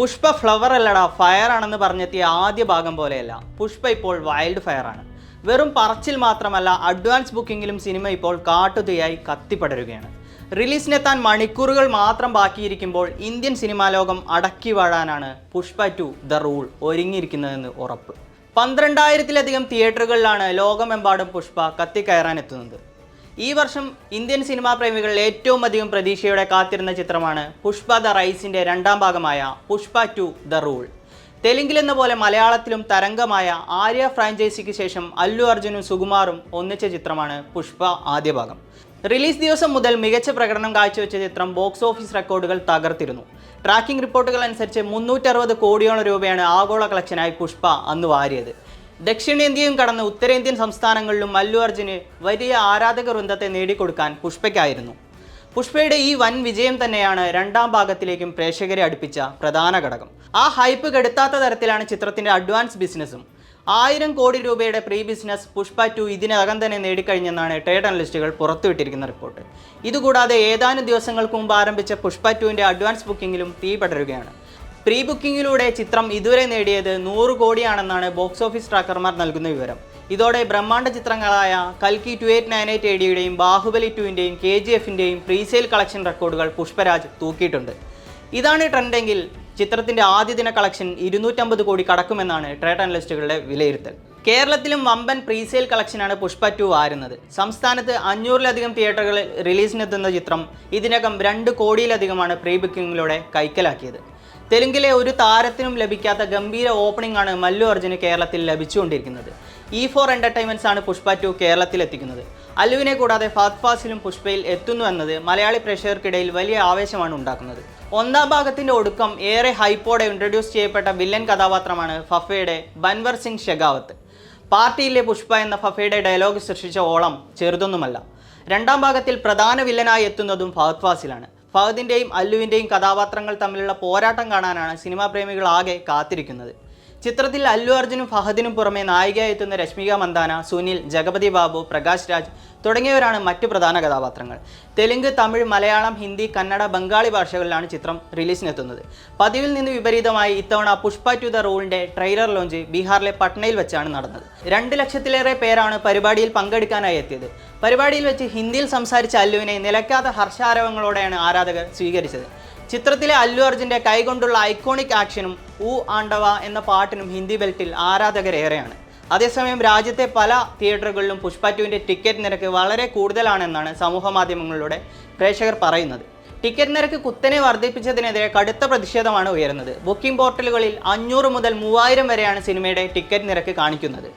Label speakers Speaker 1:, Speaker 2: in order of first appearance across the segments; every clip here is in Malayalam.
Speaker 1: പുഷ്പ ഫ്ലവർ അല്ലടാ ഫയർ ആണെന്ന് പറഞ്ഞെത്തിയ ആദ്യ ഭാഗം പോലെയല്ല. പുഷ്പ ഇപ്പോൾ വൈൽഡ് ഫയർ ആണ്. വെറും പറച്ചിൽ മാത്രമല്ല അഡ്വാൻസ് ബുക്കിങ്ങിലും സിനിമ ഇപ്പോൾ കാട്ടുതീയായി കത്തിപ്പടരുകയാണ്. റിലീസിനെത്താൻ മണിക്കൂറുകൾ മാത്രം ബാക്കിയിരിക്കുമ്പോൾ ഇന്ത്യൻ സിനിമാ ലോകം അടക്കി വാഴാനാണ് പുഷ്പ ടു ദ റൂൾ ഒരുങ്ങിയിരിക്കുന്നതെന്ന് ഉറപ്പ്. പന്ത്രണ്ടായിരത്തിലധികം തിയേറ്ററുകളിലാണ് ലോകമെമ്പാടും പുഷ്പ കത്തിക്കയറാൻ എത്തുന്നത് ഈ വർഷം ഇന്ത്യൻ സിനിമാ പ്രേമികൾ ഏറ്റവും അധികം പ്രതീക്ഷയോടെ കാത്തിരുന്ന ചിത്രമാണ് പുഷ്പ ദ റൈസിന്റെ രണ്ടാം ഭാഗമായ പുഷ്പ ടു ദ റൂൾ. തെലുങ്കിലെന്ന പോലെ മലയാളത്തിലും തരംഗമായ ആര്യ ഫ്രാഞ്ചൈസിക്ക് ശേഷം അല്ലു അർജുനും സുകുമാറും ഒന്നിച്ച ചിത്രമാണ് പുഷ്പ ആദ്യ ഭാഗം. റിലീസ് ദിവസം മുതൽ മികച്ച പ്രകടനം കാഴ്ചവെച്ച ചിത്രം ബോക്സ് ഓഫീസ് റെക്കോർഡുകൾ തകർത്തിരുന്നു. ട്രാക്കിംഗ് റിപ്പോർട്ടുകൾ അനുസരിച്ച് മുന്നൂറ്ററുപത് കോടിയോളം രൂപയാണ് ആഗോള കളക്ഷനായി പുഷ്പ അന്ന് വാരിയത്. ദക്ഷിണേന്ത്യയും കടന്ന് ഉത്തരേന്ത്യൻ സംസ്ഥാനങ്ങളിലും അല്ലു അർജുന് വലിയ ആരാധക വൃന്ദത്തെ നേടിക്കൊടുക്കാൻ പുഷ്പയ്ക്കായിരുന്നു. പുഷ്പയുടെ ഈ വൻ വിജയം തന്നെയാണ് രണ്ടാം ഭാഗത്തിലേക്കും പ്രേക്ഷകരെ അടുപ്പിച്ച പ്രധാന ഘടകം. ആ ഹൈപ്പ് കെടുത്താത്ത തരത്തിലാണ് ചിത്രത്തിന്റെ അഡ്വാൻസ് ബിസിനസ്സും. ആയിരം കോടി രൂപയുടെ പ്രീ ബിസിനസ് പുഷ്പ ടു ഇതിനകം തന്നെ നേടിക്കഴിഞ്ഞെന്നാണ് ട്രേഡ് അനലിസ്റ്റുകൾ പുറത്തുവിട്ടിരിക്കുന്ന റിപ്പോർട്ട്. ഇതുകൂടാതെ ഏതാനും ദിവസങ്ങൾക്ക് മുമ്പ് ആരംഭിച്ച പുഷ്പ ടുവിന്റെ അഡ്വാൻസ് ബുക്കിങ്ങിലും തീ പടരുകയാണ്. പ്രീ ബുക്കിംഗിലൂടെ ചിത്രം ഇതുവരെ നേടിയത് നൂറ് കോടിയാണെന്നാണ് ബോക്സ് ഓഫീസ് ട്രാക്കർമാർ നൽകുന്ന വിവരം. ഇതോടെ ബ്രഹ്മാണ്ഡ ചിത്രങ്ങളായ കൽക്കി ടു എയ്റ്റ് നയൻ എയ്റ്റ് എഡിയുടെയും ബാഹുബലി ടുവിന്റെയും കെ ജി എഫിന്റെയും പ്രീസെയിൽ കളക്ഷൻ റെക്കോർഡുകൾ പുഷ്പരാജ് തൂക്കിയിട്ടുണ്ട്. ഇതാണ് ട്രെൻഡെങ്കിൽ ചിത്രത്തിന്റെ ആദ്യ ദിന കളക്ഷൻ ഇരുന്നൂറ്റമ്പത് കോടി കടക്കുമെന്നാണ് ട്രേഡ് അനലിസ്റ്റുകളുടെ വിലയിരുത്തൽ. കേരളത്തിലും വമ്പൻ പ്രീസെയിൽ കളക്ഷനാണ് പുഷ്പ ടു ആരുന്നത് സംസ്ഥാനത്ത് അഞ്ഞൂറിലധികം തിയേറ്ററുകളിൽ റിലീസിനെത്തുന്ന ചിത്രം ഇതിനകം രണ്ട് കോടിയിലധികമാണ് പ്രീ ബുക്കിംഗിലൂടെ കൈക്കലാക്കിയത്. തെലുങ്കിലെ ഒരു താരത്തിനും ലഭിക്കാത്ത ഗംഭീര ഓപ്പണിംഗ് ആണ് മല്ലു അർജുന് കേരളത്തിൽ ലഭിച്ചുകൊണ്ടിരിക്കുന്നത്. ഇ ഫോർ എന്റർടൈൻമെന്റ്സ് ആണ് പുഷ്പ ടു കേരളത്തിൽ എത്തിക്കുന്നത് അല്ലുവിനെ കൂടാതെ ഫാത് ഫാസിലും പുഷ്പയിൽ എത്തുന്നു എന്നത് മലയാളി പ്രേക്ഷകർക്കിടയിൽ വലിയ ആവേശമാണ് ഉണ്ടാക്കുന്നത്. ഒന്നാം ഭാഗത്തിന്റെ ഒടുക്കം ഏറെ ഹൈപ്പോടെ ഇൻട്രൊഡ്യൂസ് ചെയ്യപ്പെട്ട വില്ലൻ കഥാപാത്രമാണ് ഫഫയുടെ ബൻവർ സിംഗ് ഷെഗാവത്ത്. പാർട്ടിയിലെ പുഷ്പ എന്ന ഫഫയുടെ ഡയലോഗ് സൃഷ്ടിച്ച ഓളം ചെറുതൊന്നുമല്ല. രണ്ടാം ഭാഗത്തിൽ പ്രധാന വില്ലനായി എത്തുന്നതും ഫഹദ് ഫാസിലാണ്. ഫഹദിന്റെയും അല്ലുവിന്റെയും കഥാപാത്രങ്ങൾ തമ്മിലുള്ള പോരാട്ടം കാണാനാണ് സിനിമാ പ്രേമികൾ ആകെ കാത്തിരിക്കുന്നത്. ചിത്രത്തിൽ അല്ലു അർജുനും ഫഹദിനും പുറമെ നായികയായി എത്തുന്ന രശ്മിക മന്ദാന സുനിൽ ജഗപതി ബാബു പ്രകാശ് രാജ് തുടങ്ങിയവരാണ് മറ്റു പ്രധാന കഥാപാത്രങ്ങൾ. തെലുങ്ക് തമിഴ് മലയാളം ഹിന്ദി കന്നഡ ബംഗാളി ഭാഷകളിലാണ് ചിത്രം റിലീസിനെത്തുന്നത്. പതിവിൽ നിന്ന് വിപരീതമായി ഇത്തവണ പുഷ്പ ടു ദ റൂളിന്റെ ട്രെയിലർ ലോഞ്ച് ബീഹാറിലെ പട്നയിൽ വെച്ചാണ് നടന്നത്. രണ്ട് ലക്ഷത്തിലേറെ പേരാണ് പരിപാടിയിൽ പങ്കെടുക്കാനായി എത്തിയത്. പരിപാടിയിൽ വെച്ച് ഹിന്ദിയിൽ സംസാരിച്ച അല്ലുവിനെ നിലയ്ക്കാത്ത ഹർഷാരവങ്ങളോടെയാണ് ആരാധകർ സ്വീകരിച്ചത്. ചിത്രത്തിലെ അല്ലു അർജുന്റെ കൈകൊണ്ടുള്ള ഐക്കോണിക് ആക്ഷനും ഊ ആണ്ടവ എന്ന പാട്ടിനും ഹിന്ദി ബെൽറ്റിൽ ആരാധകരേറെയാണ്. അതേസമയം രാജ്യത്തെ പല തിയേറ്ററുകളിലും പുഷ്പ ടിക്കറ്റ് നിരക്ക് വളരെ കൂടുതലാണെന്നാണ് സമൂഹ മാധ്യമങ്ങളിലൂടെ പ്രേക്ഷകർ പറയുന്നത്. ടിക്കറ്റ് നിരക്ക് കുത്തനെ വർദ്ധിപ്പിച്ചതിനെതിരെ കടുത്ത പ്രതിഷേധമാണ് ഉയരുന്നത്. ബുക്കിംഗ് പോർട്ടലുകളിൽ അഞ്ഞൂറ് മുതൽ മൂവായിരം വരെയാണ് സിനിമയുടെ ടിക്കറ്റ് നിരക്ക് കാണിക്കുന്നത്.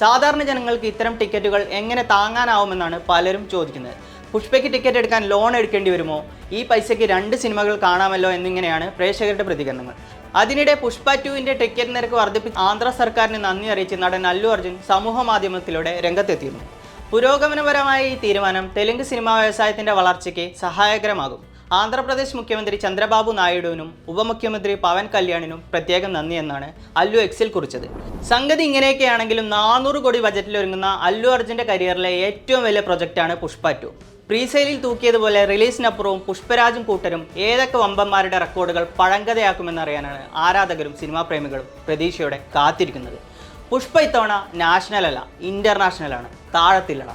Speaker 1: സാധാരണ ജനങ്ങൾക്ക് ഇത്തരം ടിക്കറ്റുകൾ എങ്ങനെ താങ്ങാനാവുമെന്നാണ് പലരും ചോദിക്കുന്നത്. പുഷ്പയ്ക്ക് ടിക്കറ്റ് എടുക്കാൻ ലോൺ എടുക്കേണ്ടി വരുമോ? ഈ പൈസയ്ക്ക് രണ്ട് സിനിമകൾ കാണാമല്ലോ എന്നിങ്ങനെയാണ് പ്രേക്ഷകരുടെ പ്രതികരണങ്ങൾ. അതിനിടെ പുഷ്പ ടുവിന്റെ ടിക്കറ്റ് നിരക്ക് വർദ്ധിപ്പിച്ച് ആന്ധ്ര സർക്കാരിന് നന്ദി അറിയിച്ച് നടൻ അല്ലു അർജുൻ സമൂഹ മാധ്യമത്തിലൂടെ രംഗത്തെത്തിയിരുന്നു. പുരോഗമനപരമായ ഈ തീരുമാനം തെലുങ്ക് സിനിമാ വ്യവസായത്തിന്റെ വളർച്ചയ്ക്ക് സഹായകരമാകും. ആന്ധ്രാപ്രദേശ് മുഖ്യമന്ത്രി ചന്ദ്രബാബു നായിഡുവിനും ഉപമുഖ്യമന്ത്രി പവൻ കല്യാണിനും പ്രത്യേകം നന്ദി എന്നാണ് അല്ലു എക്സിൽ കുറിച്ചത്. സംഗതി ഇങ്ങനെയൊക്കെയാണെങ്കിലും നാനൂറ് കോടി ബജറ്റിൽ ഒരുങ്ങുന്ന അല്ലു അർജുന്റെ കരിയറിലെ ഏറ്റവും വലിയ പ്രൊജക്റ്റാണ് പുഷ്പ ടു പ്രീസെയിലിൽ തൂക്കിയതുപോലെ റിലീസിനപ്പുറവും പുഷ്പരാജും കൂട്ടരും ഏതൊക്കെ വമ്പന്മാരുടെ റെക്കോർഡുകൾ പഴങ്കഥയാക്കുമെന്നറിയാനാണ് ആരാധകരും സിനിമാ പ്രേമികളും പ്രതീക്ഷയോടെ കാത്തിരിക്കുന്നത്. പുഷ്പ ഇത്തവണ നാഷണൽ അല്ല ഇന്റർനാഷണൽ ആണ്. താഴത്തില്ലടാ